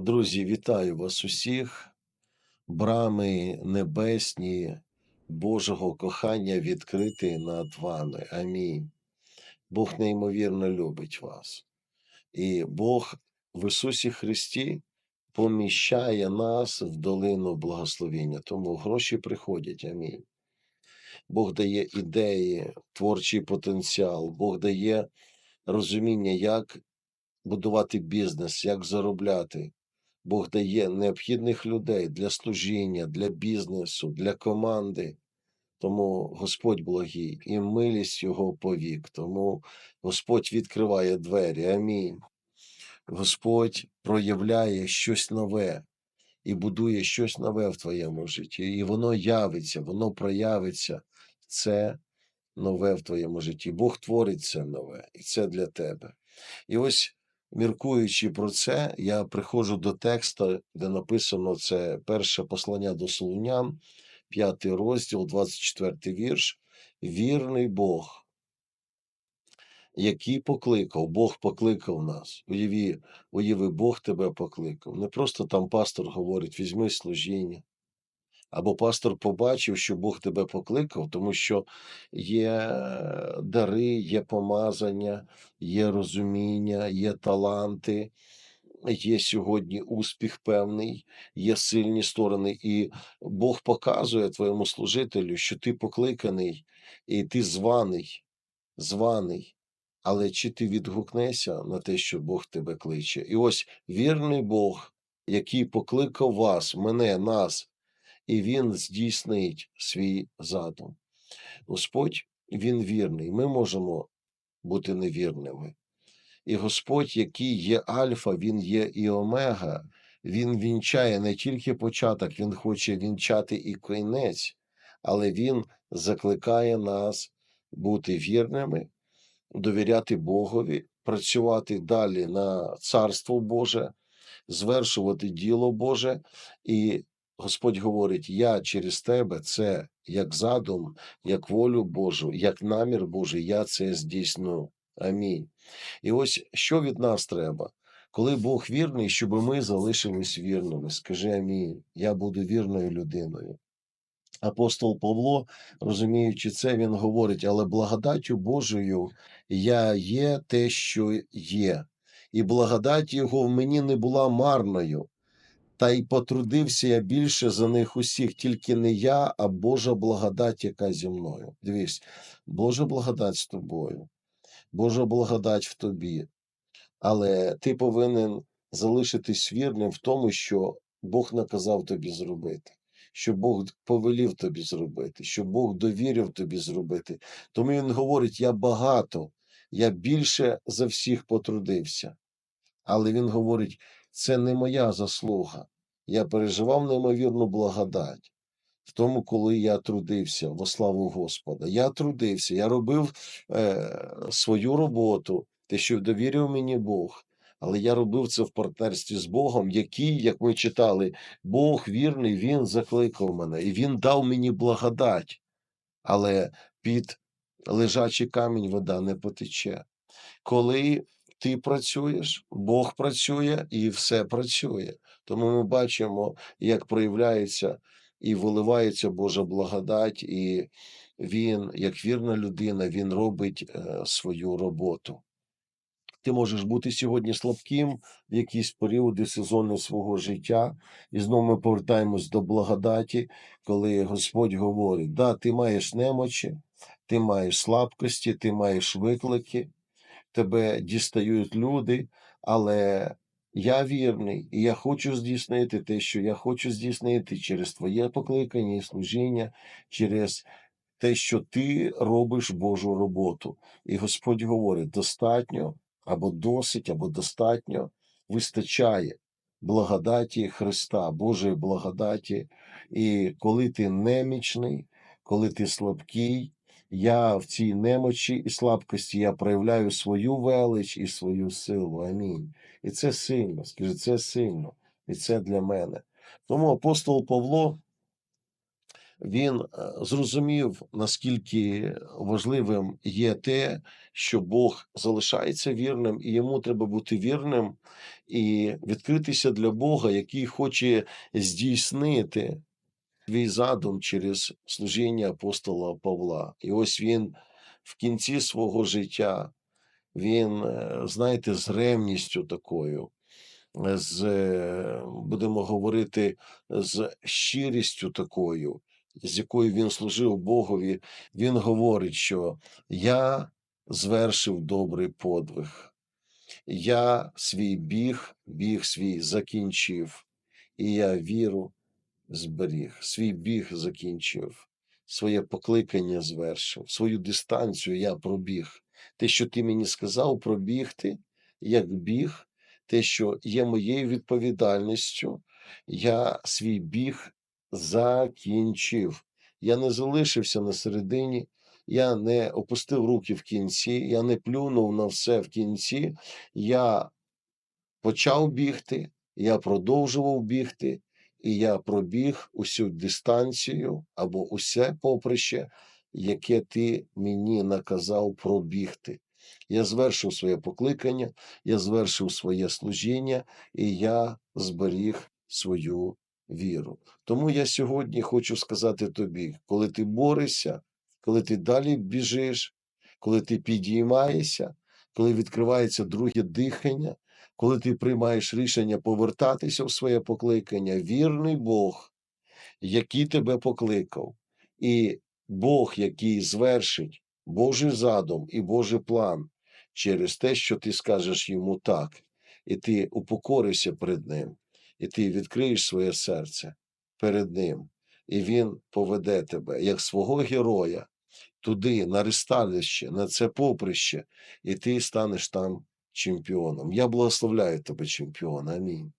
Друзі, вітаю вас усіх. Брами небесні Божого кохання відкриті над вами. Амінь. Бог неймовірно любить вас. І Бог в Ісусі Христі поміщає нас в долину благословіння. Тому гроші приходять. Амінь. Бог дає ідеї, творчий потенціал, Бог дає розуміння, як будувати бізнес, як заробляти. Бог дає необхідних людей для служіння, для бізнесу, для команди. Тому Господь благий і милість Його повік. Тому Господь відкриває двері. Амінь. Господь проявляє щось нове і будує щось нове в твоєму житті. І воно явиться, воно проявиться. Це нове в твоєму житті. Бог творить це нове, і це для тебе. І ось міркуючи про це, я приходжу до тексту, де написано це перше послання до Солунян, п'ятий розділ, 24 вірш. Вірний Бог, який покликав, Бог покликав нас. Уяви, уяви, Бог тебе покликав. Не просто там пастор говорить, візьми служіння. Або пастор побачив, що Бог тебе покликав, тому що є дари, є помазання, є розуміння, є таланти, є сьогодні успіх певний, є сильні сторони, і Бог показує твоєму служителю, що ти покликаний і ти званий, званий. Але чи ти відгукнешся на те, що Бог тебе кличе? І ось вірний Бог, який покликав вас, мене, нас і він здійснить свій задум. Господь він вірний. Ми можемо бути невірними. І Господь, який є Альфа, Він є і Омега, Він вінчає не тільки початок, Він хоче вінчати і кінець, але Він закликає нас бути вірними, довіряти Богові, працювати далі на Царство Боже, звершувати діло Боже і Господь говорить: Я через тебе це як задум, як волю Божу, як намір Божий, я це здійсню. Амінь. І ось що від нас треба, коли Бог вірний, щоб ми залишились вірними. Скажи амінь. Я буду вірною людиною. Апостол Павло, розуміючи це, він говорить: але благодаттю Божою я є те, що є, і благодать Його в мені не була марною. Та й потрудився я більше за них усіх, тільки не я, а Божа благодать, яка зі мною. Дивись, Божа благодать з тобою, Божа благодать в тобі. Але ти повинен залишитись вірним в тому, що Бог наказав тобі зробити, що Бог повелів тобі зробити, що Бог довірив тобі зробити. Тому Він говорить: я багато, я більше за всіх потрудився. Але Він говорить, це не моя заслуга. Я переживав неймовірну благодать в тому, коли я трудився во славу Господа. Я трудився, я робив е, свою роботу, те, що довірив мені Бог. Але я робив це в партнерстві з Богом, який, як ми читали, Бог вірний, Він закликав мене, і Він дав мені благодать. Але під лежачий камінь вода не потече. Коли ти працюєш, Бог працює і все працює. Тому ми бачимо, як проявляється і виливається Божа благодать, і він, як вірна людина, він робить е, свою роботу. Ти можеш бути сьогодні слабким в якісь періоди сезони свого життя, і знову ми повертаємось до благодаті, коли Господь говорить: да, ти маєш немочі, ти маєш слабкості, ти маєш виклики, тебе дістають люди, але я вірний, і я хочу здійснити те, що я хочу здійснити через твоє покликання і служіння, через те, що ти робиш Божу роботу. І Господь говорить: достатньо або досить, або достатньо вистачає благодаті Христа, Божої благодаті. І коли ти немічний, коли ти слабкий, я в цій немочі і слабкості я проявляю свою велич і свою силу. Амінь. І це сильно, скажи, це сильно, і це для мене. Тому апостол Павло він, е, зрозумів, наскільки важливим є те, що Бог залишається вірним, і йому треба бути вірним і відкритися для Бога, який хоче здійснити твій задум через служіння апостола Павла. І ось він в кінці свого життя, він, е, знаєте, з ревністю такою, е, з, е, будемо говорити, з щирістю такою, з якою він служив Богові, він говорить, що я звершив добрий подвиг, я свій біг, біг свій закінчив, і я віру зберіг, свій біг закінчив, своє покликання звершив, свою дистанцію я пробіг. Те, що ти мені сказав пробігти, як біг, те, що є моєю відповідальністю, я свій біг закінчив. Я не залишився на середині, я не опустив руки в кінці, я не плюнув на все в кінці. Я почав бігти, я продовжував бігти, і я пробіг усю дистанцію або усе поприще, яке ти мені наказав пробігти. Я звершив своє покликання, я звершив своє служіння, і я зберіг свою віру. Тому я сьогодні хочу сказати тобі, коли ти борешся, коли ти далі біжиш, коли ти підіймаєшся, коли відкривається друге дихання, коли ти приймаєш рішення повертатися в своє покликання, вірний Бог, який тебе покликав, і Бог, який звершить Божий задум і Божий план через те, що ти скажеш йому так, і ти упокоришся перед ним, і ти відкриєш своє серце перед ним, і він поведе тебе як свого героя туди, на ристалище, на це поприще, і ти станеш там чемпіоном. Я благословляю тебе, чемпіон. Амінь.